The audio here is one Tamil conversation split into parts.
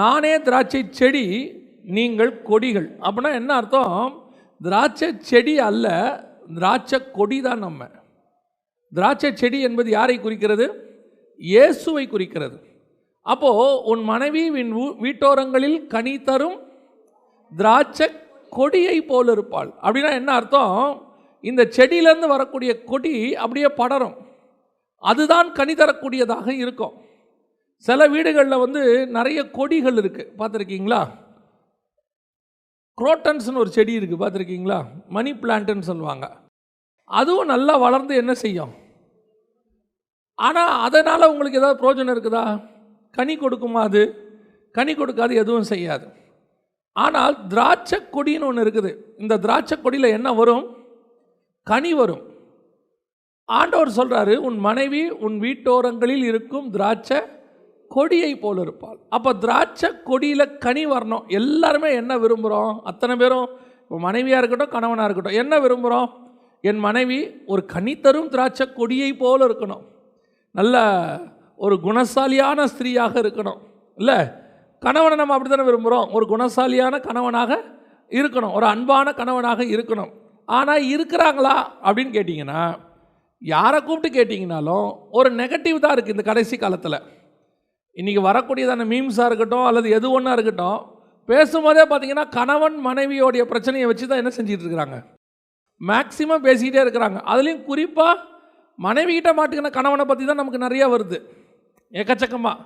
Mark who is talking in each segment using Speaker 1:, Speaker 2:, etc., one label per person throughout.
Speaker 1: நானே திராட்சை செடி நீங்கள் கொடிகள். அப்படின்னா என்ன அர்த்தம்? திராட்சை செடி அல்ல திராட்சை கொடி தான் நம்ம. திராட்சை செடி என்பது யாரை குறிக்கிறது? இயேசுவை குறிக்கிறது. அப்போது உன் மனைவி வீட்டோரங்களில் கனி தரும் திராட்சை கொடியை போல் இருப்பாள். அப்படின்னா என்ன அர்த்தம்? இந்த செடியிலேருந்து வரக்கூடிய கொடி அப்படியே படரும். அதுதான் கனி தரக்கூடியதாக இருக்கும். சில வீடுகளில் வந்து நிறைய கொடிகள் இருக்குது பார்த்துருக்கீங்களா? குரோட்டன்ஸ்னு ஒரு செடி இருக்குது பார்த்துருக்கீங்களா? மணி பிளான்ட்டுன்னு சொல்லுவாங்க. அதுவும் நல்லா வளர்ந்து என்ன செய்யும்? ஆனால் அதனால் உங்களுக்கு ஏதாவது பிரோஜனம் இருக்குதா? கனி கொடுக்குமா அது? கனி கொடுக்காது எதுவும் செய்யாது. ஆனால் திராட்சை கொடின்னு ஒன்று இருக்குது. இந்த திராட்சை கொடியில் என்ன வரும்? கனி வரும். ஆண்டவர் சொல்கிறாரு உன் மனைவி உன் வீட்டோரங்களில் இருக்கும் திராட்சை கொடியை போல் இருப்பாள். அப்போ திராட்சை கொடியில் கனி வரணும். எல்லாருமே என்ன விரும்புகிறோம் அத்தனை பேரும் இப்போ மனைவியாக இருக்கட்டும் கணவனாக இருக்கட்டும் என்ன விரும்புகிறோம் என் மனைவி ஒரு கனி தரும் திராட்சை கொடியை போல் இருக்கணும். நல்ல ஒரு குணசாலியான ஸ்திரீயாக இருக்கணும். இல்லை? கணவனை நம்ம அப்படி தானே விரும்புகிறோம் ஒரு குணசாலியான கணவனாக இருக்கணும். ஒரு அன்பான கணவனாக இருக்கணும். ஆனால் இருக்கிறாங்களா? அப்படின்னு கேட்டிங்கன்னா யாரை கூப்பிட்டு கேட்டிங்கனாலும் ஒரு நெகட்டிவ் தான் இருக்குது இந்த கடைசி காலத்தில். இன்றைக்கி வரக்கூடியதான மீம்ஸாக இருக்கட்டும் அல்லது எது ஒன்றா இருக்கட்டும் பேசும்போதே பார்த்தீங்கன்னா கணவன் மனைவியோடைய பிரச்சனையை வச்சு தான் என்ன செஞ்சிட்டு இருக்கிறாங்க? மேக்சிமம் பேசிக்கிட்டே இருக்கிறாங்க. அதுலேயும் குறிப்பாக மனைவிகிட்ட மாட்டுக்கின கணவனை பற்றி தான் நமக்கு நிறையா வருது. எக்கச்சக்கமாக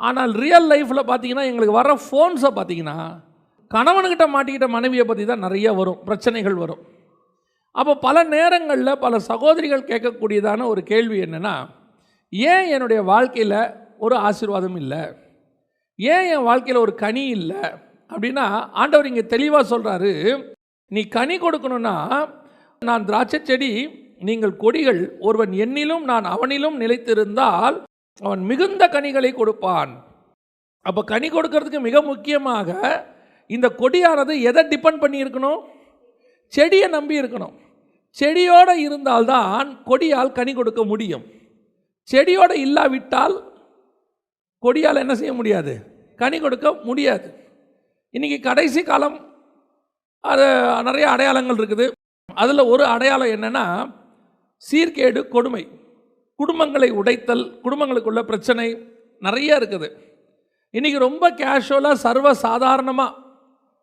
Speaker 1: ஆனால் ரியல் லைஃப்பில் பார்த்தீங்கன்னா எங்களுக்கு வர ஃபோன்ஸை பார்த்தீங்கன்னா கணவனுக்கிட்ட மாட்டிக்கிட்ட மனைவியை பற்றி தான் நிறைய வரும் பிரச்சனைகள் வரும். அப்போ பல நேரங்களில் பல சகோதரிகள் கேட்கக்கூடியதான ஒரு கேள்வி என்னென்னா ஏன் என்னுடைய வாழ்க்கையில் ஒரு ஆசீர்வாதம் இல்லை. ஏன் என் வாழ்க்கையில் ஒரு கனி இல்லை? அப்படின்னா ஆண்டவர் இங்கே தெளிவாக சொல்கிறாரு நீ கனி கொடுக்கணும்னா நான் திராட்சை செடி நீங்கள் கொடிகள் ஒருவன் என்னிலும் நான் அவனிலும் நிலைத்திருந்தால் அவன் மிகுந்த கனிகளை கொடுப்பான். அப்போ கனி கொடுக்கறதுக்கு மிக முக்கியமாக இந்த கொடியானது எதை டிபெண்ட் பண்ணி இருக்கணும் செடியை நம்பி இருக்கணும். செடியோடு இருந்தால்தான் கொடியால் கனி கொடுக்க முடியும். செடியோடு இல்லாவிட்டால் கொடியால் என்ன செய்ய முடியாது? கனி கொடுக்க முடியாது. இன்றைக்கி கடைசி காலம். அது நிறைய அடையாளங்கள் இருக்குது. அதில் ஒரு அடையாளம் என்னென்னா சீர்கேடு கொடுமை. குடும்பங்களை உடைத்தல் குடும்பங்களுக்குள்ள பிரச்சனை நிறைய இருக்குது. இன்றைக்கி ரொம்ப கேஷுவலாக சர்வ சாதாரணமாக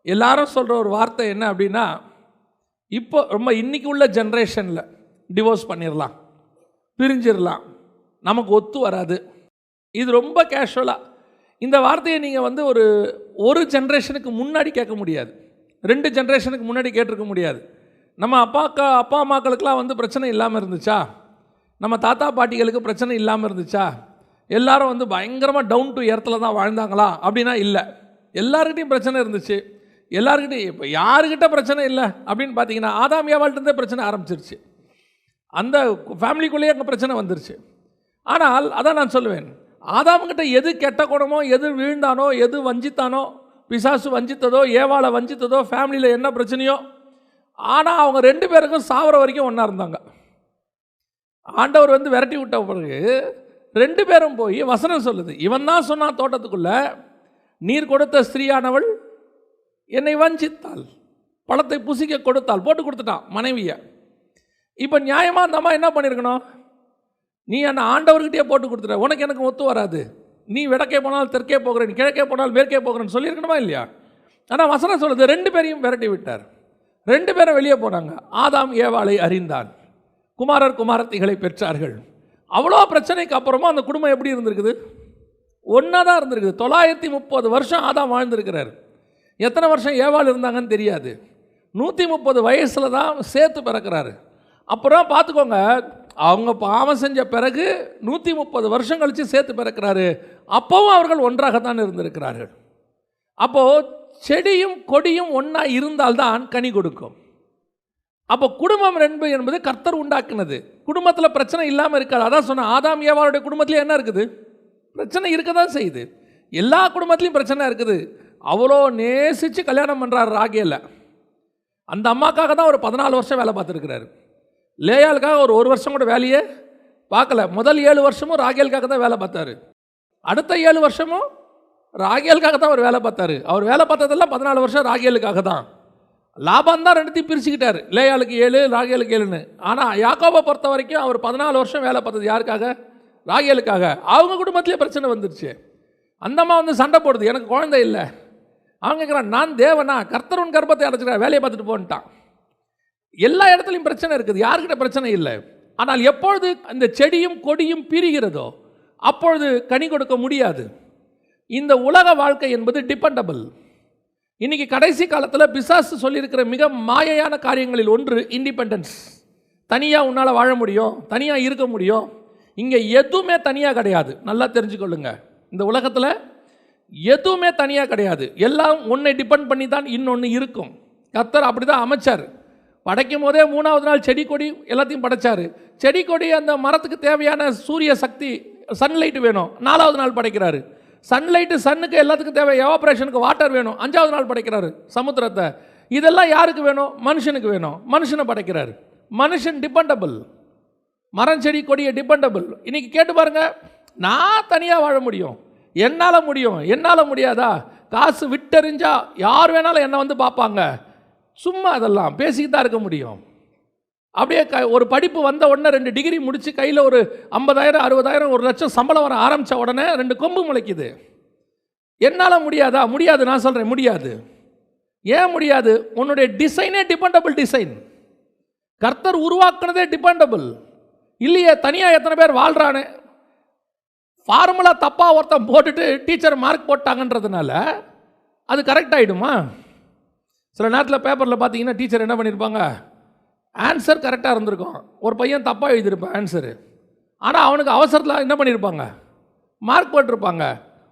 Speaker 1: எல்லாரும் சொல்கிற ஒரு வார்த்தை என்ன அப்படின்னா இப்போ ரொம்ப இன்றைக்கி உள்ள ஜென்ரேஷனில் டிவோர்ஸ் பண்ணிடலாம் பிரிஞ்சிடலாம் நமக்கு ஒத்து வராது. இது ரொம்ப கேஷுவலாக இந்த வார்த்தையை நீங்கள் வந்து ஒரு ஒரு ஜென்ரேஷனுக்கு முன்னாடி கேட்க முடியாது. ரெண்டு ஜென்ரேஷனுக்கு முன்னாடி கேட்டிருக்க முடியாது. நம்ம அப்பாக்கா அப்பா அம்மாக்களுக்கெலாம் வந்து பிரச்சனை இல்லாமல் இருந்துச்சா? நம்ம தாத்தா பாட்டிகளுக்கு பிரச்சனை இல்லாமல் இருந்துச்சா? எல்லாரும் வந்து பயங்கரமாக டவுன் டு எர்த்தில் தான் வாழ்ந்தாங்களா? அப்படின்னா இல்லை. எல்லாருக்கிட்டையும் பிரச்சனை இருந்துச்சு. எல்லாருக்கிட்டையும் இப்போ யாருக்கிட்ட பிரச்சனை இல்லை? அப்படின்னு பார்த்தீங்கன்னா ஆதாம் ஏவாள்கிட்டே பிரச்சனை ஆரம்பிச்சிருச்சு. அந்த ஃபேமிலிக்குள்ளேயே அங்கே பிரச்சனை வந்துருச்சு. ஆனால் அதான் நான் சொல்லுவேன். ஆதாம்கிட்ட எது கெட்ட குணமோ எது வீழ்ந்தானோ எது வஞ்சித்தானோ பிசாசு வஞ்சித்ததோ ஏவாளை வஞ்சித்ததோ ஃபேமிலியில் என்ன பிரச்சனையோ ஆனால் அவங்க ரெண்டு பேருக்கும் சாவர வரைக்கும் ஒன்றா இருந்தாங்க. ஆண்டவர் வந்து விரட்டி விட்ட பிறகு ரெண்டு பேரும் போய் வசனம் சொல்லுது. இவன் தான் சொன்னான் தோட்டத்துக்குள்ள நீர் கொடுத்த ஸ்திரீயானவள் என்னை வஞ்சித்தாள். பழத்தை புசிக்க கொடுத்தாள். போட்டு கொடுத்துட்டான் மனைவியை. இப்போ நியாயமாக அந்த அம்மா என்ன பண்ணியிருக்கணும் நீ அந்த ஆண்டவர்கிட்டயே போட்டு கொடுத்துட்ட. உனக்கு எனக்கு ஒத்து வராது. நீ வடக்கே போனால் தெற்கே போகிறேன் கிழக்கே போனால் மேற்கே போகிறேன்னு சொல்லியிருக்கணுமா இல்லையா? ஆனால் வசனம் சொல்லுது ரெண்டு பேரையும் விரட்டி விட்டார். ரெண்டு பேரும் வெளியே போனாங்க. ஆதாம் ஏவாளை அறிந்தான். குமாரர் குமாரத்திகளை பெற்றார்கள். அவ்வளோ பிரச்சனைக்கு அப்புறமா அந்த குடும்பம் எப்படி இருந்திருக்குது? ஒன்றா தான் இருந்திருக்குது. தொள்ளாயிரத்தி முப்பது வருஷம் ஆதாம் வாழ்ந்திருக்கிறார். எத்தனை வருஷம் ஏவாள் இருந்தாங்கன்னு தெரியாது. நூற்றி முப்பது வயசில் தான் சேர்த்து பிறக்கிறாரு. அப்புறம் பார்த்துக்கோங்க அவங்க பாவம் செஞ்ச பிறகு நூற்றி முப்பது வருஷம் கழித்து சேர்த்து பிறக்கிறாரு. அப்போவும் அவர்கள் ஒன்றாகத்தான் இருந்திருக்கிறார்கள். அப்போது செடியும் கொடியும் ஒன்றா இருந்தால்தான் கனி கொடுக்கும். அப்போ குடும்பம் ரெண்டு என்பது கர்த்தர் உண்டாக்குனது. குடும்பத்தில் பிரச்சனை இல்லாமல் இருக்காது. அதான் சொன்னேன் ஆதாம் ஏவாளுடைய குடும்பத்தில் என்ன இருக்குது? பிரச்சனை இருக்க தான் செய்யுது. எல்லா குடும்பத்துலேயும் பிரச்சனை இருக்குது. அவ்வளோ நேசித்து கல்யாணம் பண்ணுறாரு ராகேல. அந்த அம்மாக்காக தான் ஒரு பதினாலு வருஷம் வேலை பார்த்துருக்கிறாரு. லேயாளுக்காக ஒரு ஒரு வருஷம் கூட வேலையே பார்க்கல. முதல் ஏழு வருஷமும் ராகேலுக்காக தான் வேலை பார்த்தாரு. அடுத்த ஏழு வருஷமும் ராகேலுக்காக தான் அவர் வேலை பார்த்தாரு. அவர் வேலை பார்த்ததெல்லாம் பதினாலு வருஷம் ராகேலுக்காக தான். லாபம் தான் ரெண்டுத்தையும் பிரிச்சுக்கிட்டார். லேயாளுக்கு ஏழு ராகேலுக்கு ஏழுன்னு. ஆனால் யாக்கோபை பொறுத்த வரைக்கும் அவர் பதினாலு வருஷம் வேலை பார்த்தது யாருக்காக? ராகேலுக்காக. அவங்க குடும்பத்திலே பிரச்சனை வந்துருச்சு. அந்தம்மா வந்து சண்டை போடுது. எனக்கு குழந்தை இல்லை. அவங்க நான் தேவனா? கர்த்தருன் கர்ப்பத்தை அடைச்சிக்கிறேன் வேலையை பார்த்துட்டு போன்ட்டான். எல்லா இடத்துலையும் பிரச்சனை இருக்குது. யாருக்கிட்ட பிரச்சனை இல்லை. ஆனால் எப்பொழுது அந்த செடியும் கொடியும் பிரிகிறதோ அப்பொழுது கனி கொடுக்க முடியாது. இந்த உலக வாழ்க்கை என்பது டிபெண்டபிள் இன்றைக்கி கடைசி காலத்தில் பிசாசு சொல்லியிருக்கிற மிக மாயையான காரியங்களில் ஒன்று இண்டிபெண்டன்ஸ் தனியாக உன்னால் வாழ முடியும் தனியாக இருக்க முடியும். இங்கே எதுவுமே தனியாக கிடையாது. நல்லா தெரிஞ்சுக்கொள்ளுங்க. இந்த உலகத்தில் எதுவுமே தனியாக கிடையாது. எல்லாம் ஒன்றை டிபெண்ட் பண்ணி தான் இன்னொன்று இருக்கும். கத்தர் அப்படி தான் அமைச்சார். படைக்கும் போதே மூணாவது நாள் செடி கொடி எல்லாத்தையும் படைச்சார். செடி கொடி அந்த மரத்துக்கு தேவையான சூரிய சக்தி சன்லைட் வேணும். நாலாவது நாள் படைக்கிறாரு. சன்லைட்டு சன்னுக்கு எல்லாத்துக்கும் தேவை. எவாப்ரேஷனுக்கு வாட்டர் வேணும். அஞ்சாவது நாள் படைக்கிறாரு சமுத்திரத்தை. இதெல்லாம் யாருக்கு வேணும்? மனுஷனுக்கு வேணும். மனுஷனை படைக்கிறாரு. மனுஷன் டிபெண்டபிள் மரம் செடி கொடியை டிபெண்டபிள் இன்னைக்கு கேட்டு பாருங்க நான் தனியாக வாழ முடியும். என்னால் முடியும். என்னால் முடியாதா? காசு விட்டறிஞ்சா யார் வேணாலும் என்னை வந்து பார்ப்பாங்க. சும்மா அதெல்லாம் பேசிக்கிட்டு தான் இருக்க முடியும். அப்படியே க ஒரு படிப்பு வந்த உடனே ரெண்டு டிகிரி முடித்து கையில் ஒரு ஐம்பதாயிரம் அறுபதாயிரம் ஒரு லட்சம் சம்பளம் வர ஆரம்பித்த உடனே ரெண்டு கொம்பு முளைக்குது. என்னால் முடியாதா? முடியாது நான் சொல்கிறேன் முடியாது. ஏன் முடியாது? உன்னுடைய டிசைனே டிபெண்டபிள் டிசைன் கர்த்தர் உருவாக்குனதே டிபெண்டபிள் இல்லையே தனியாக எத்தனை பேர் வாழ்கிறானே ஃபார்முலா தப்பாக ஒருத்தன் போட்டுட்டு டீச்சர் மார்க் போட்டாங்கன்றதுனால அது கரெக்ட் ஆகிடுமா சில நேரத்தில் பேப்பரில் பார்த்தீங்கன்னா டீச்சர் என்ன பண்ணியிருப்பாங்க ஆன்சர் கரெக்டாக இருந்திருக்கும். ஒரு பையன் தப்பாக எழுதியிருப்பான் ஆன்சரு ஆனால் அவனுக்கு அவசரத்தில் என்ன பண்ணியிருப்பாங்க மார்க் போட்டிருப்பாங்க.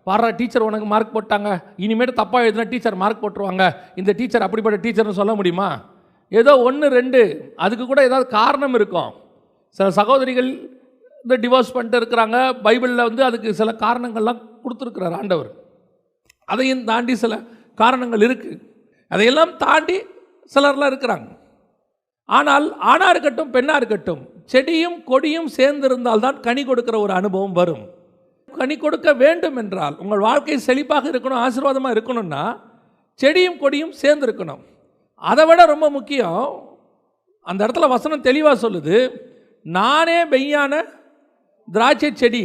Speaker 1: பாரா டீச்சர் உனக்கு மார்க் போட்டாங்க. இனிமேட்டு தப்பாக எழுதினா டீச்சர் மார்க் போட்டுருவாங்க. இந்த டீச்சர் அப்படிப்பட்ட டீச்சர்னு சொல்ல முடியுமா? ஏதோ ஒன்று ரெண்டு. அதுக்கு கூட ஏதாவது காரணம் இருக்கும். சில சகோதரிகள் இந்த டிவோர்ஸ் பண்ணிட்டு இருக்கிறாங்க. பைபிளில் வந்து அதுக்கு சில காரணங்கள்லாம் கொடுத்துருக்குறார் ஆண்டவர். அதையும் தாண்டி சில காரணங்கள் இருக்குது அதையெல்லாம் தாண்டி சிலர்லாம் இருக்கிறாங்க. ஆனால் ஆணாக இருக்கட்டும் பெண்ணாக இருக்கட்டும் செடியும் கொடியும் சேர்ந்திருந்தால் தான் கனி கொடுக்கிற ஒரு அனுபவம் வரும். கனி கொடுக்க வேண்டும் என்றால் உங்கள் வாழ்க்கை செழிப்பாக இருக்கணும் ஆசீர்வாதமாக இருக்கணும்னா செடியும் கொடியும் சேர்ந்துருக்கணும். அதை விட ரொம்ப முக்கியம் அந்த இடத்துல வசனம் தெளிவாக சொல்லுது நானே மெய்யான திராட்சை செடி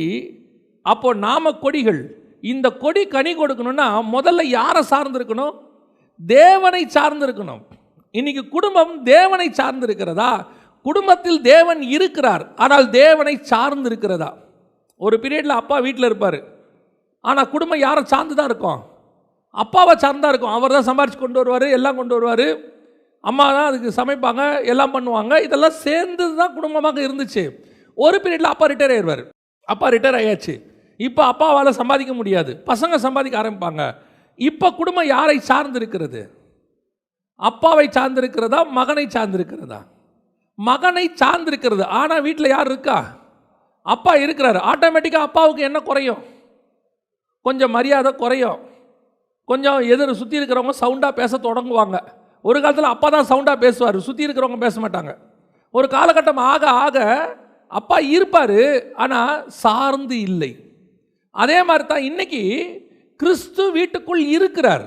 Speaker 1: அப்போது நாம கொடிகள் இந்த கொடி கனி கொடுக்கணும்னா முதல்ல யாரை சார்ந்திருக்கணும்? தேவனை சார்ந்து இருக்கணும் இன்னைக்கு குடும்பம் தேவனை சார்ந்திருக்கிறதா? குடும்பத்தில் தேவன் இருக்கிறார். ஆனால் தேவனை சார்ந்து இருக்கிறதா ஒரு பீரியடில் அப்பா வீட்டில் இருப்பார். ஆனால் குடும்பம் யாரை சார்ந்து தான் இருக்கும்? அப்பாவை சார்ந்தா இருக்கும். அவர் தான் சம்பாரித்து கொண்டு வருவார் எல்லாம் கொண்டு வருவார். அம்மா தான் அதுக்கு சமைப்பாங்க எல்லாம் பண்ணுவாங்க. இதெல்லாம் சேர்ந்து தான் குடும்பமாக இருந்துச்சு. ஒரு பீரியடில் அப்பா ரிட்டையர் ஆயிடுவார் அப்பா ரிட்டையர் ஆயாச்சு. இப்போ அப்பாவால் சம்பாதிக்க முடியாது. பசங்க சம்பாதிக்க ஆரம்பிப்பாங்க. இப்போ குடும்பம் யாரை சார்ந்து இருக்கிறது அப்பாவை சார்ந்திருக்கிறதா? மகனை சார்ந்திருக்கிறதா? மகனை சார்ந்திருக்கிறது. ஆனால் வீட்டில் யார் இருக்கா? அப்பா இருக்கிறாரு. ஆட்டோமேட்டிக்காக அப்பாவுக்கு என்ன குறையும்? கொஞ்சம் மரியாதை குறையும். கொஞ்சம் எதிர் சுற்றி இருக்கிறவங்க சவுண்டாக பேச தொடங்குவாங்க. ஒரு காலத்தில் அப்பா தான் சவுண்டாக பேசுவார். சுற்றி இருக்கிறவங்க பேச மாட்டாங்க. ஒரு காலகட்டம் ஆக ஆக அப்பா இருப்பார் ஆனால் சார்ந்து இல்லை. அதே மாதிரி தான் இன்னைக்கு கிறிஸ்து வீட்டுக்குள் இருக்கிறார்.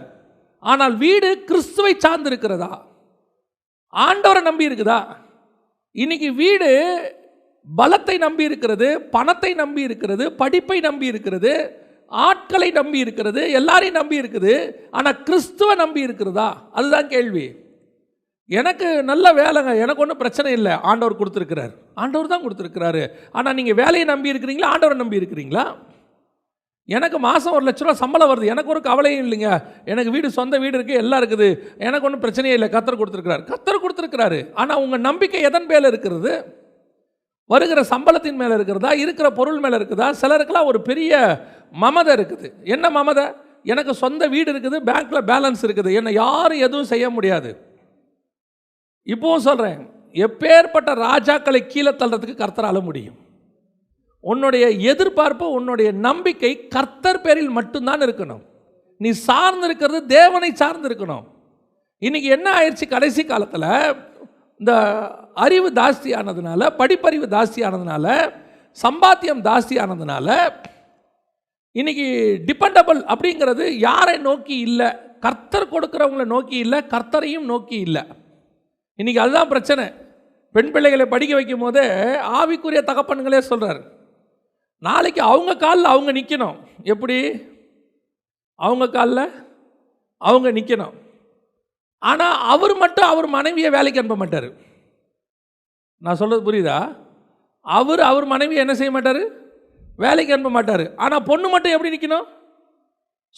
Speaker 1: ஆனால் வீடு கிறிஸ்துவை சார்ந்து இருக்கிறதா ஆண்டவரை நம்பி இருக்குதா? இன்னைக்கு வீடு பலத்தை நம்பி இருக்கிறது பணத்தை நம்பி இருக்கிறது படிப்பை நம்பி இருக்கிறது ஆட்களை நம்பி இருக்கிறது எல்லாரையும் நம்பி இருக்குது. ஆனால் கிறிஸ்துவை நம்பி இருக்கிறதா? அதுதான் கேள்வி. எனக்கு நல்ல வேலைங்க எனக்கு ஒன்றும் பிரச்சனை இல்லை. ஆண்டவர் கொடுத்துருக்கிறார். ஆண்டவர் தான் கொடுத்துருக்கிறாரு. ஆனால் நீங்கள் வேலையை நம்பி இருக்கிறீங்களா? ஆண்டவரை நம்பி இருக்கிறீங்களா? எனக்கு மாதம் ஒரு லட்ச ரூபா சம்பளம் வருது. எனக்கு ஒரு கவலையும் இல்லைங்க. எனக்கு வீடு சொந்த வீடு இருக்குது எல்லாம் இருக்குது. எனக்கு ஒன்றும் பிரச்சனையே இல்லை. கத்தர் கொடுத்துருக்கிறார். கத்தர் கொடுத்துருக்கிறாரு. ஆனால் உங்கள் நம்பிக்கை எதன் மேலே இருக்கிறது? வருகிற சம்பளத்தின் மேலே இருக்கிறதா? இருக்கிற பொருள் மேலே இருக்குதா? சிலருக்கெல்லாம் ஒரு பெரிய மமதை இருக்குது. என்ன மமதை? எனக்கு சொந்த வீடு இருக்குது பேங்க்கில் பேலன்ஸ் இருக்குது. என்னை யாரும் எதுவும் செய்ய முடியாது. இப்போவும் சொல்கிறேன் எப்பேற்பட்ட ராஜாக்களை கீழே தள்ளுறதுக்கு கர்த்தரால முடியும். உன்னுடைய எதிர்பார்ப்பு உன்னுடைய நம்பிக்கை கர்த்தர் பேரில் மட்டும்தான் இருக்கணும். நீ சார்ந்து இருக்கிறது தேவனை சார்ந்து இருக்கணும் இன்னைக்கு என்ன ஆயிடுச்சு கடைசி காலத்தில்? இந்த அறிவு ஜாஸ்தி ஆனதுனால படிப்பறிவு ஜாஸ்தி ஆனதுனால சம்பாத்தியம் ஜாஸ்தி ஆனதுனால இன்னைக்கு டிபெண்டபிள் அப்படிங்கிறது யாரை நோக்கி இல்லை? கர்த்தர் கொடுக்குறவங்கள நோக்கி இல்லை கர்த்தரையும் நோக்கி இல்லை. இன்னைக்கு அதுதான் பிரச்சனை. பெண் பிள்ளைகளை படிக்க வைக்கும் போதே ஆவிக்குரிய தகப்பன்களே சொல்கிறார் நாளைக்கு அவங்க காலில் அவங்க நிற்கணும் எப்படி? அவங்க காலில் அவங்க நிற்கணும் ஆனால் அவர் மட்டும் அவர் மனைவியை வேலைக்கு அனுப்ப மாட்டார். நான் சொல்கிறது புரியுதா? அவர் அவர் மனைவியை என்ன செய்ய மாட்டார்? வேலைக்கு அனுப்ப மாட்டார். ஆனால் பொண்ணு மட்டும் எப்படி நிற்கணும்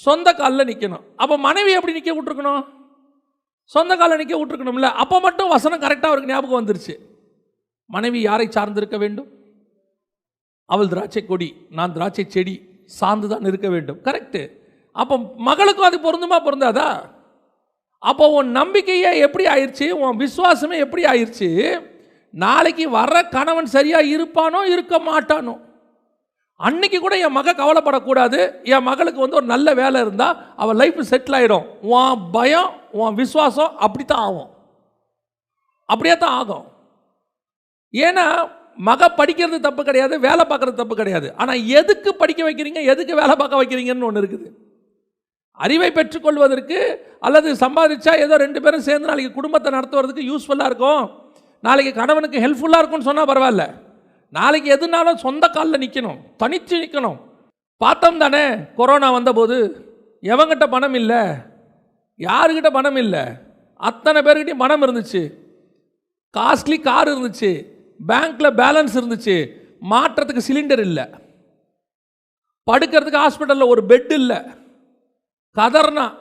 Speaker 1: சொந்த காலில் நிற்கணும் அப்போ மனைவி எப்படி நிற்க விட்ருக்கணும் சொந்த காலில் நிற்க விட்ருக்கணும்ல அப்போ மட்டும் வசனம் கரெக்டாக அவருக்கு ஞாபகம் வந்துருச்சு. மனைவி யாரை சார்ந்திருக்க வேண்டும்? அவள் திராட்சை கொடி நான் திராட்சை செடி சார்ந்து தான் இருக்க வேண்டும். கரெக்டு அப்போ மகளுக்கும் அது பொருந்துமா? பொருந்தாதா? அப்போ உன் நம்பிக்கையே எப்படி ஆயிடுச்சு உன் விசுவாசமே எப்படி ஆயிடுச்சு நாளைக்கு வர்ற கணவன் சரியாக இருப்பானோ இருக்க மாட்டானோ? அன்னைக்கு கூட என் மக கவலைப்படக்கூடாது. என் மகளுக்கு வந்து ஒரு நல்ல வேலை இருந்தால் அவள் லைஃப் செட்டில் ஆகிடும் உன் பயம் உன் விசுவாசம் அப்படி தான் ஆகும். அப்படியே தான் ஆகும். ஏன்னா மக படிக்கிறது தப்பு கிடையாது வேலை பார்க்குறது தப்பு கிடையாது. ஆனால் எதுக்கு படிக்க வைக்கிறீங்க எதுக்கு வேலை பார்க்க வைக்கிறீங்கன்னு ஒன்று இருக்குது. அறிவை பெற்றுக்கொள்வதற்கு அல்லது சம்பாதிச்சா ஏதோ ரெண்டு பேரும் சேர்ந்து நாளைக்கு குடும்பத்தை நடத்துவதற்கு யூஸ்ஃபுல்லாக இருக்கும். நாளைக்கு கணவனுக்கு ஹெல்ப்ஃபுல்லாக இருக்கும்னு சொன்னால் பரவாயில்ல. நாளைக்கு எதுனாலும் சொந்த காலில் நிற்கணும் தனித்து நிற்கணும் பார்த்தோம் தானே கொரோனா வந்தபோது எவங்கிட்ட பணம் இல்லை? யாருக்கிட்ட பணம் இல்லை? அத்தனை பேர்கிட்டையும் பணம் இருந்துச்சு. காஸ்ட்லி கார் இருந்துச்சு. பேங்க்கில் பேலன்ஸ் இருந்துச்சு. மாற்றத்துக்கு சிலிண்டர் இல்லை. படுக்கிறதுக்கு ஹாஸ்பிட்டலில் ஒரு பெட் இல்லை. கதர்னா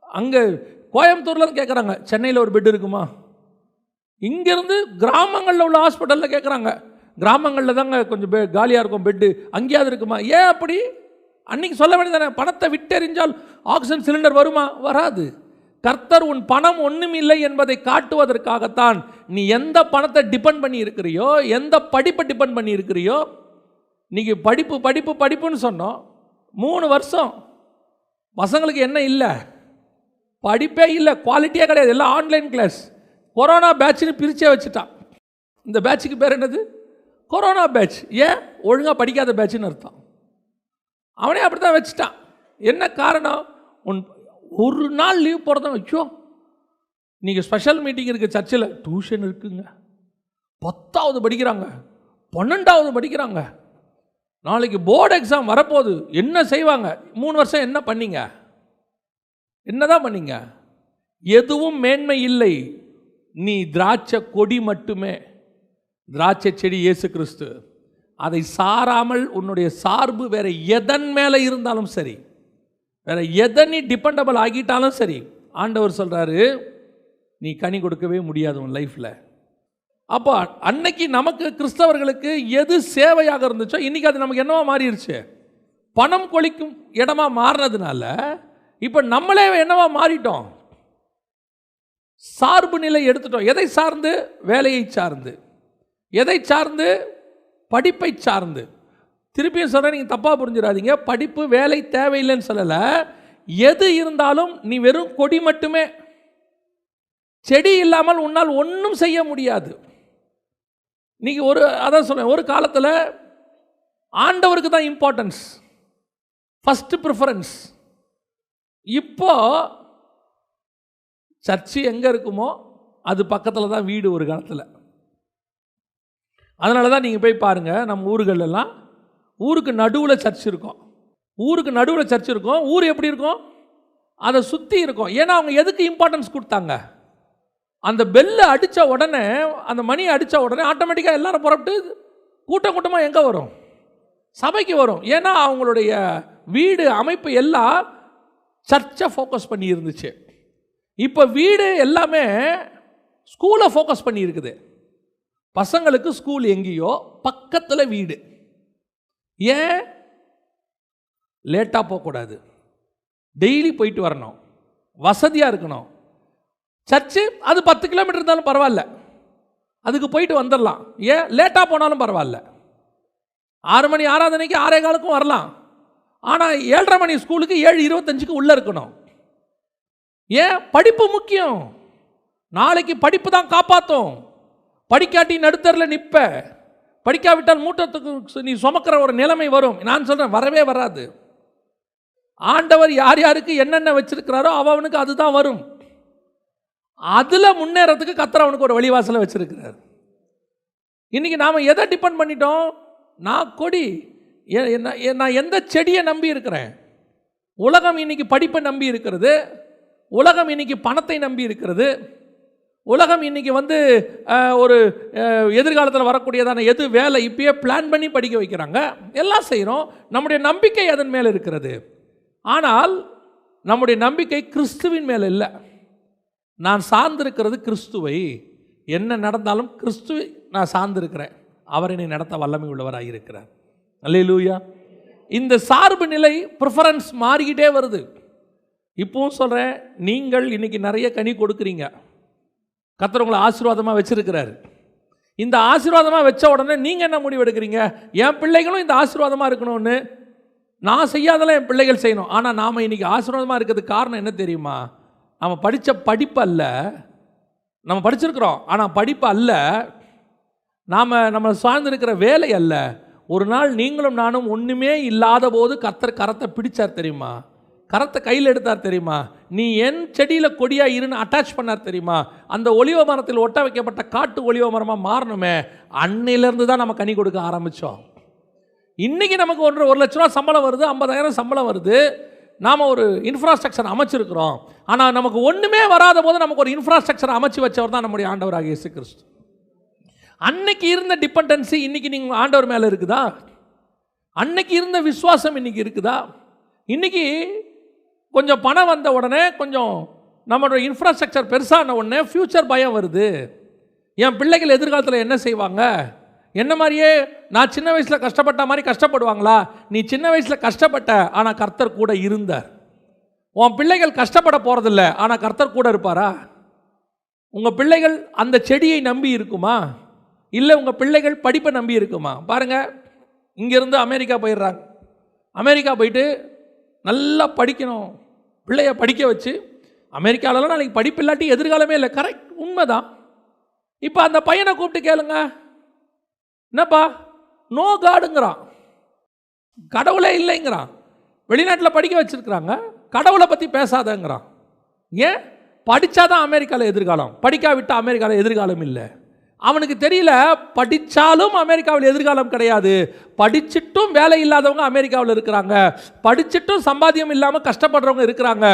Speaker 1: அங்கே கோயம்புத்தூர்லேருந்து கேட்குறாங்க சென்னையில் ஒரு பெட் இருக்குமா? இங்கேருந்து கிராமங்களில் உள்ள ஹாஸ்பிட்டலில் கேட்குறாங்க கிராமங்களில் தாங்க கொஞ்சம் பெ காலியாக இருக்கும் பெட்டு அங்கேயாவது இருக்குமா? ஏன் அப்படி? அன்னைக்கு சொல்ல வேண்டியதானே பணத்தை விட்டெறிஞ்சால் ஆக்சிஜன் சிலிண்டர் வருமா? வராது. கர்த்தர் உன் பணம் ஒன்றும் இல்லை என்பதை காட்டுவதற்காகத்தான் நீ எந்த பணத்தை டிபெண்ட் பண்ணி இருக்கிறியோ எந்த படிப்பை டிபெண்ட் பண்ணி இருக்கிறியோ இன்னைக்கு படிப்பு படிப்பு படிப்புன்னு சொன்னோம். மூணு வருஷம். பசங்களுக்கு என்ன இல்லை? படிப்பே இல்லை. குவாலிட்டியே கிடையாது. எல்லாம் ஆன்லைன் கிளாஸ் கொரோனா பேட்ச்னு பிரிச்சே வச்சுட்டான் இந்த பேட்சுக்கு பேர் என்னது? கொரோனா பேட்ச் ஏன்? ஒழுங்காக படிக்காத பேட்ச்னு அர்த்தம். அவனே அப்படி தான் வச்சுட்டான். என்ன காரணம்? உன் ஒரு நாள் லீவ் போகிறதும் ஐயோ நீங்கள் ஸ்பெஷல் மீட்டிங் இருக்குது சர்ச்சில் டியூஷன் இருக்குங்க. பத்தாவது படிக்கிறாங்க பன்னெண்டாவது படிக்கிறாங்க. நாளைக்கு போர்டு எக்ஸாம் வரப்போகுது என்ன செய்வாங்க? மூணு வருஷம் என்ன பண்ணீங்க? என்ன தான் பண்ணீங்க? எதுவும் மேன்மை இல்லை. நீ திராட்சை கொடி மட்டுமே திராட்சை செடி இயேசு கிறிஸ்து. அதை சாராமல் உன்னுடைய சார்பு வேற எதன் மேலே இருந்தாலும் சரி வேற எதை நீ டிபெண்டபிள் ஆகிட்டாலும் சரி ஆண்டவர் சொல்கிறாரு நீ கனி கொடுக்கவே முடியாது உன் லைஃப்பில் அப்போ அன்னைக்கு நமக்கு கிறிஸ்தவர்களுக்கு எது சேவையாக இருந்துச்சோ இன்றைக்கி அது நமக்கு என்னவா மாறிடுச்சு பணம் கொளிக்கும் இடமா மாறினதுனால இப்போ நம்மளே என்னவா மாறிட்டோம்? சார்பு நிலை எடுத்துட்டோம். எதை சார்ந்து? வேலையை சார்ந்து. எதை சார்ந்து? படிப்பை சார்ந்து. திருப்பியும் சொல்கிறேன் நீங்கள் தப்பாக புரிஞ்சிடாதீங்க. படிப்பு வேலை தேவையில்லைன்னு சொல்லலை. எது இருந்தாலும் நீ வெறும் கொடி மட்டுமே. செடி இல்லாமல் உன்னால் ஒன்றும் செய்ய முடியாது. நீங்கள் ஒரு அதான் சொன்னேன் ஒரு காலத்தில் ஆண்டவருக்கு தான் இம்பார்ட்டன்ஸ் ஃபஸ்ட்டு ப்ரிஃபரன்ஸ் இப்போ சர்ச்சு எங்கே இருக்குமோ அது பக்கத்தில் தான் வீடு ஒரு காலத்தில். அதனால தான் நீங்கள் போய் பாருங்கள் நம்ம ஊர்களெல்லாம் ஊருக்கு நடுவில் சர்ச் இருக்கும். ஊருக்கு நடுவில் சர்ச் இருக்கும். ஊர் எப்படி இருக்கும்? அதை சுற்றி இருக்கும். ஏன்னா அவங்க எதுக்கு இம்பார்ட்டன்ஸ் கொடுத்தாங்க? அந்த பெல்லை அடித்த உடனே அந்த மணியை அடித்த உடனே ஆட்டோமேட்டிக்காக எல்லாரும் புறப்பட்டு கூட்டம் கூட்டமாக எங்கே வரும்? சபைக்கு வரும். ஏன்னா அவங்களுடைய வீடு அமைப்பு எல்லாம் சர்ச்சை ஃபோக்கஸ் பண்ணி இருந்துச்சு. இப்போ வீடு எல்லாமே ஸ்கூலை ஃபோக்கஸ் பண்ணி இருக்குது. பசங்களுக்கு ஸ்கூல் எங்கேயோ பக்கத்தில் வீடு. ஏன்? லேட்டாக போகக்கூடாது. டெய்லி போயிட்டு வரணும். வசதியாக இருக்கணும். சர்ச்சு அது பத்து கிலோமீட்டர் இருந்தாலும் பரவாயில்ல. அதுக்கு போயிட்டு வந்துடலாம். ஏன்? லேட்டாக போனாலும் பரவாயில்ல. ஆறு மணி ஆராதனைக்கு ஆறே காலுக்கும் வரலாம். ஆனால் ஏழரை மணி ஸ்கூலுக்கு ஏழு இருபத்தஞ்சுக்கு உள்ளே இருக்கணும். ஏன்? படிப்பு முக்கியம். நாளைக்கு படிப்பு தான் காப்பாற்றும் படிக்காட்டி நடுத்தரில் நிற்ப படிக்காவிட்டால் மூட்டத்துக்கு நீ சுமக்கிற ஒரு நிலைமை வரும். நான் சொல்கிறேன் வரவே வராது. ஆண்டவர் யார் யாருக்கு என்னென்ன வச்சிருக்கிறாரோ அவனுக்கு அதுதான் வரும். அதில் முன்னேறதுக்கு கத்தர் அவனுக்கு ஒரு வழிவாசலை வச்சிருக்கிறார். இன்றைக்கி நாம் எதை டிபெண்ட் பண்ணிட்டோம்? நான் கொடி எ- என்ன- எ- நான் எந்த செடியை நம்பி இருக்கிறேன்? உலகம் இன்னைக்கு படிப்பை நம்பி இருக்கிறது. உலகம் இன்னைக்கு பணத்தை நம்பி இருக்கிறது. உலகம் இன்னைக்கு வந்து ஒரு எதிர்காலத்தில் வரக்கூடியதான எது வேலை இப்பயே பிளான் பண்ணி படிக்க வைக்கிறாங்க. எல்லாம் செய்கிறோம் நம்முடைய நம்பிக்கை அதன் மேலே இருக்கிறது. ஆனால் நம்முடைய நம்பிக்கை கிறிஸ்துவின் மேலே இல்லை. நான் சார்ந்திருக்கிறது கிறிஸ்துவை. என்ன நடந்தாலும் கிறிஸ்துவை நான் சார்ந்திருக்கிறேன். அவர் என்னை நடத்த வல்லமை உள்ளவராக இருக்கிறார். அல்லேலூயா. இந்த சார்பு நிலை ப்ரிஃபரன்ஸ் மாறிக்கிட்டே வருது. இப்போவும் சொல்கிறேன் நீங்கள் இன்றைக்கி நிறைய கனி கொடுக்குறீங்க. கத்தர் உங்களை ஆசீர்வாதமாக வச்சிருக்கிறாரு. இந்த ஆசீர்வாதமாக வச்ச உடனே நீங்கள் என்ன முடிவு எடுக்கிறீங்க என் பிள்ளைகளும் இந்த ஆசீர்வாதமாக இருக்கணும்னு. நான் செய்யாதெல்லாம் என் பிள்ளைகள் செய்யணும். ஆனால் நாம் இன்னைக்கு ஆசீர்வாதமாக இருக்கிறதுக்கு காரணம் என்ன தெரியுமா? நம்ம படித்த படிப்பு அல்ல. நம்ம படிச்சிருக்கிறோம். ஆனால் படிப்பு அல்ல. நாம் நம்ம சார்ந்திருக்கிற வேலை அல்ல. ஒரு நாள் நீங்களும் நானும் ஒன்றுமே இல்லாத போது கத்தர் கரத்தை பிடிச்சார் தெரியுமா? கரத்தை கையில் எடுத்தார் தெரியுமா? நீ என் செடியில் கொடியாக இருன்னு அட்டாச் பண்ணார் தெரியுமா? அந்த ஒளிவ மரத்தில் ஒட்ட வைக்கப்பட்ட காட்டு ஒளிவ மரமாக மாறணுமே. அன்னையிலேருந்து தான் நம்ம கனி கொடுக்க ஆரம்பித்தோம் இன்றைக்கி நமக்கு ஒன்று ஒரு லட்ச ரூபா சம்பளம் வருது ஐம்பதாயிரம் சம்பளம் வருது. நாம் ஒரு இன்ஃப்ராஸ்ட்ரக்சர் அமைச்சிருக்கிறோம். ஆனால் நமக்கு ஒன்றுமே வராத போது நமக்கு ஒரு இன்ஃப்ராஸ்ட்ரக்சர் அமைச்சு வச்சவர் தான் நம்முடைய ஆண்டவராக இயேசு கிறிஸ்து அன்னைக்கு இருந்த டிபெண்டன்சி இன்னைக்கு நீங்கள் ஆண்டவர் மேலே இருக்குதா? அன்னைக்கு இருந்த விசுவாசம் இன்னைக்கு இருக்குதா? இன்னைக்கு கொஞ்சம் பணம் வந்த உடனே கொஞ்சம் நம்மளோட இன்ஃப்ராஸ்ட்ரக்சர் பெருசான உடனே ஃப்யூச்சர் பயம் வருது. என் பிள்ளைகள் எதிர்காலத்தில் என்ன செய்வாங்க? என்ன மாதிரியே நான் சின்ன வயசில் கஷ்டப்பட்ட மாதிரி கஷ்டப்படுவாங்களா? நீ சின்ன வயசில் கஷ்டப்பட்ட ஆனால் கர்த்தர் கூட இருந்தார். உன் பிள்ளைகள் கஷ்டப்பட போகிறதில்ல ஆனால் கர்த்தர் கூட இருப்பாரா? உங்கள் பிள்ளைகள் அந்த செடியை நம்பி இருக்குமா? இல்லை உங்கள் பிள்ளைகள் படிப்பை நம்பி இருக்குமா? பாருங்கள் இங்கேருந்து அமெரிக்கா போயிடுறாங்க. அமெரிக்கா போயிட்டு நல்லா படிக்கணும். பிள்ளைய படிக்க வச்சு அமெரிக்காவிலலாம் நாளைக்கு படிப்பு இல்லாட்டி எதிர்காலமே இல்லை. கரெக்ட் உண்மைதான். இப்போ அந்த பையனை கூப்பிட்டு கேளுங்க. என்னப்பா? நோ காடுங்கிறான் கடவுளே இல்லைங்கிறான். வெளிநாட்டில் படிக்க வச்சிருக்கிறாங்க. கடவுளை பற்றி பேசாதங்கிறான். ஏன்? படித்தாதான் அமெரிக்காவில் எதிர்காலம். படிக்காவிட்டால் அமெரிக்காவில் எதிர்காலம் இல்லை. அவனுக்கு தெரியல படித்தாலும் அமெரிக்காவில் எதிர்காலம் கிடையாது. படிச்சிட்டும் வேலை இல்லாதவங்க அமெரிக்காவில் இருக்கிறாங்க. படிச்சிட்டும் சம்பாத்தியம் இல்லாமல் கஷ்டப்படுறவங்க இருக்கிறாங்க.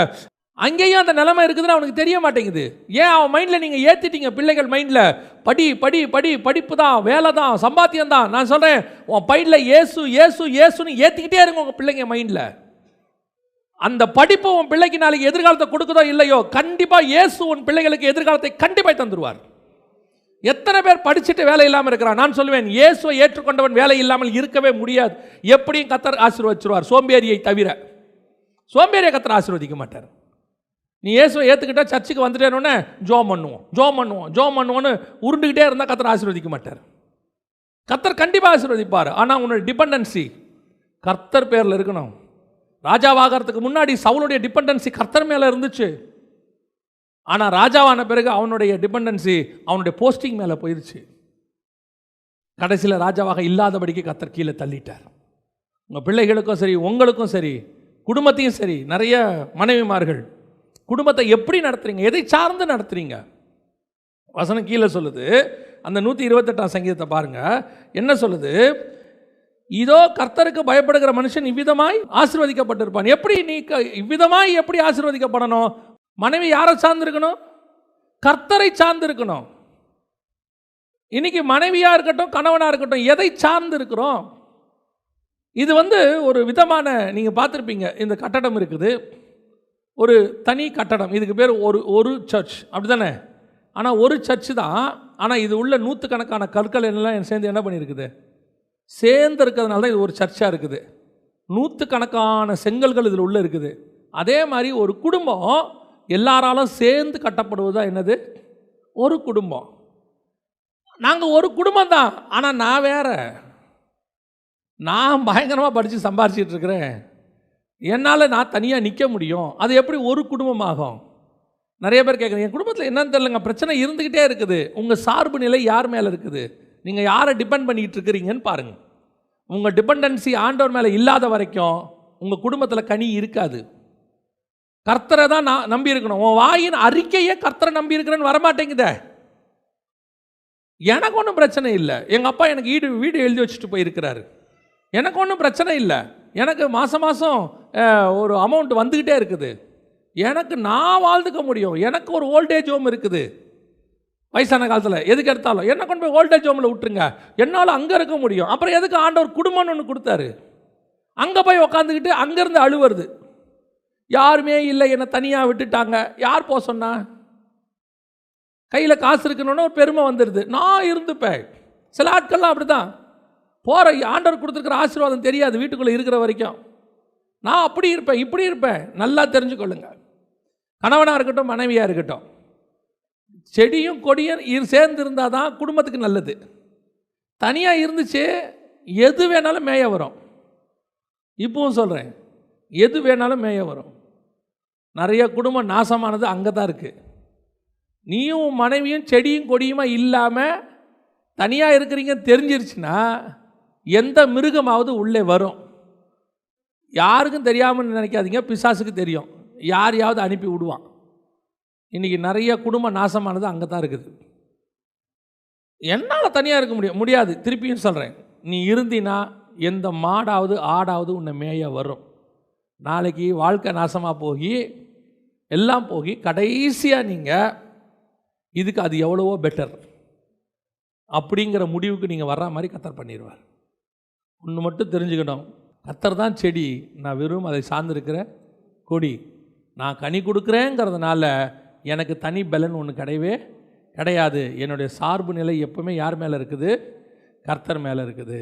Speaker 1: அங்கேயும் அந்த நிலைமை இருக்குதுன்னு அவனுக்கு தெரிய மாட்டேங்குது. ஏன் அவன் மைண்டில் நீங்கள் ஏற்றிட்டீங்க பிள்ளைகள் மைண்டில் படி படி படி படிப்பு தான் வேலை தான் சம்பாத்தியம் தான். நான் சொல்கிறேன் உன் பையனில் ஏசு ஏசு ஏசுன்னு ஏற்றிக்கிட்டே இருங்க உங்கள் பிள்ளைங்க மைண்டில் அந்த படிப்பு உன் பிள்ளைக்கு நாளைக்கு எதிர்காலத்தை கொடுக்குதோ இல்லையோ கண்டிப்பாக இயேசு உன் பிள்ளைகளுக்கு எதிர்காலத்தை கண்டிப்பாக தந்துடுவார் எத்தனை பேர் படிச்சுட்டு வேலை இல்லாமல் இருக்கிறான்? நான் சொல்லுவேன் இயேசுவை ஏற்றுக்கொண்டவன் வேலை இல்லாமல் இருக்கவே முடியாது. எப்படியும் கத்தர் ஆசீர்வச்சிருவார் சோம்பேறியை தவிர. சோம்பேறியை கத்தர் ஆசீர்வதிக்க மாட்டார். நீ இயேசுவை ஏற்றுக்கிட்டா சர்ச்சுக்கு வந்துட்டேனோடனே ஜோம் பண்ணுவோம் ஜோம் பண்ணுவோம் ஜோம் பண்ணுவோன்னு உருண்டுக்கிட்டே இருந்தால் கத்தர் ஆசீர்வதிக்க மாட்டார். கத்தர் கண்டிப்பாக ஆசீர்வதிப்பார். ஆனால் உன்னோட டிபெண்டன்சி கர்த்தர் பேரில் இருக்கணும். ராஜாவாகிறதுக்கு முன்னாடி சவுளுடைய டிபெண்டன்சி கர்த்தர் மேலே இருந்துச்சு. ஆனால் ராஜாவான பிறகு அவனுடைய டிபெண்டன்சி அவனுடைய போஸ்டிங் மேலே போயிடுச்சு கடைசியில் ராஜாவாக இல்லாதபடிக்கு கத்தர் கீழே தள்ளிட்டார். உங்கள் பிள்ளைகளுக்கும் சரி உங்களுக்கும் சரி குடும்பத்தையும் சரி நிறைய மனைவிமார்கள் குடும்பத்தை எப்படி நடத்துறீங்க? எதை சார்ந்து நடத்துறீங்க? வசனம் கீழே சொல்லுது. அந்த நூற்றி இருபத்தெட்டாம் சங்கீதத்தை பாருங்க. என்ன சொல்லுது? இதோ கர்த்தருக்கு பயப்படுகிற மனுஷன் இவ்விதமாய் ஆசிர்வதிக்கப்பட்டிருப்பான். எப்படி நீ க- இவ்விதமாய் எப்படி ஆசிர்வதிக்கப்படணும்? மனைவி யாரை சார்ந்திருக்கணும்? கர்த்தரை சார்ந்திருக்கணும். இன்னைக்கு மனைவியாக இருக்கட்டும் கணவனாக இருக்கட்டும் எதை சார்ந்து இருக்கிறோம் இது வந்து ஒரு விதமான நீங்கள் பார்த்துருப்பீங்க இந்த கட்டடம் இருக்குது. ஒரு தனி கட்டடம். இதுக்கு பேர் ஒரு ஒரு சர்ச் அப்படி தானே ஆனால் ஒரு சர்ச் தான். ஆனால் இது உள்ள நூற்றுக்கணக்கான கற்கள் எல்லாம் சேர்ந்து என்ன பண்ணியிருக்குது? சேர்ந்து இருக்கிறதுனால தான் இது ஒரு சர்ச்சாக இருக்குது. நூற்றுக்கணக்கான செங்கல்கள் இதில் உள்ளே இருக்குது. அதே மாதிரி ஒரு குடும்பம் எல்லாராலும் சேர்ந்து கட்டப்படுவது தான் என்னது? ஒரு குடும்பம். நாங்கள் ஒரு குடும்பம் தான் ஆனால் நான் வேற. நான் பயங்கரமாக படித்து சம்பாரிச்சிட்டு இருக்கிறேன். என்னால் நான் தனியாக நிற்க முடியும். அது எப்படி ஒரு குடும்பமாகும்? நிறைய பேர் கேட்குறீங்க என் குடும்பத்தில் என்னன்னு தெரிலங்க பிரச்சனை இருந்துக்கிட்டே இருக்குது. உங்கள் சார்பு நிலை யார் மேலே இருக்குது? நீங்கள் யாரை டிபெண்ட் பண்ணிக்கிட்டு இருக்கிறீங்கன்னு பாருங்கள் உங்கள் டிபெண்டன்சி ஆண்டவர் மேலே இல்லாத வரைக்கும் உங்கள் குடும்பத்தில் கனி இருக்காது. கர்த்தரை தான் நான் நம்பியிருக்கணும். உன் வாயின் அறிக்கையே கர்த்தரை நம்பியிருக்கிறேன்னு வரமாட்டேங்குதே. எனக்கு ஒன்றும் பிரச்சனை இல்லை. எங்கள் அப்பா எனக்கு வீடு வீடு எழுதி வச்சுட்டு போயிருக்கிறாரு. எனக்கு ஒன்றும் பிரச்சனை இல்லை. எனக்கு மாதம் மாதம் ஒரு அமௌண்ட் வந்துக்கிட்டே இருக்குது. எனக்கு நான் வாழ்ந்துக்க முடியும். எனக்கு ஒரு ஓல்டேஜ் ஹோம் இருக்குது. வயசான காலத்தில் எதுக்கு எடுத்தாலும். என்ன கொண்டு போய் ஓல்டேஜ் ஹோமில் விட்டுருங்க. என்னால் அங்கே இருக்க முடியும். அப்புறம் எதுக்கு ஆண்டவர் குடும்பம்னு ஒன்று கொடுத்தாரு? அங்கே போய் உக்காந்துக்கிட்டு அங்கேருந்து அழுவுறது. யாருமே இல்லை என்னை தனியாக விட்டுட்டாங்க. யார் போக சொன்னா? கையில் காசு இருக்கணும்னு ஒரு பெருமை வந்துடுது நான் இருந்துப்பேன். சில ஆட்கள்லாம் அப்படி தான் போகிற ஆண்டவர் கொடுத்துருக்குற ஆசீர்வாதம் தெரியாது வீட்டுக்குள்ளே இருக்கிற வரைக்கும். நான் அப்படி இருப்பேன் இப்படி இருப்பேன். நல்லா தெரிஞ்சுக்கொள்ளுங்க. கணவனாக இருக்கட்டும் மனைவியாக இருக்கட்டும். செடியும் கொடியும் இரு சேர்ந்து இருந்தால் தான் குடும்பத்துக்கு நல்லது. தனியாக இருந்துச்சு எது வேணாலும் மேய வரும். இப்பவும் சொல்கிறேன் எது வேணாலும் மேய வரும். நிறைய குடும்பம் நாசமானது அங்கே தான் இருக்குது நீயும் மனைவியும் செடியும் கொடியுமா இல்லாமல் தனியாக இருக்கிறீங்க தெரிஞ்சிருச்சுன்னா எந்த மிருகமாவது உள்ளே வரும். யாருக்கும் தெரியாமல் நினைக்காதீங்க பிசாசுக்கு தெரியும். யாரையாவது அனுப்பி விடுவான். இன்றைக்கி நிறைய குடும்பம் நாசமானது அங்கே தான் இருக்குது. என்னால் தனியாக இருக்க முடியும் முடியாது. திருப்பியும் சொல்கிறேன் நீ இருந்தினா எந்த மாடாவது ஆடாவது உன்னை மேய வரும். நாளைக்கு வாழ்க்கை நாசமாக போய் எல்லாம் போய் கடைசியாக நீங்கள் இதுக்கு அது எவ்வளவோ பெட்டர் அப்படிங்கிற முடிவுக்கு நீங்கள் வர்ற மாதிரி கத்தர் பண்ணிடுவார் ஒன்று மட்டும் தெரிஞ்சுக்கணும். கத்தர் தான் செடி. நான் வெறும் அதை சார்ந்திருக்கிற கொடி. நான் கனி கொடுக்குறேங்கிறதுனால எனக்கு தனி பலன் ஒன்று கிடையவே கிடையாது. என்னுடைய சார்பு நிலை எப்பவுமே யார் மேலே இருக்குது? கர்த்தர் மேலே இருக்குது.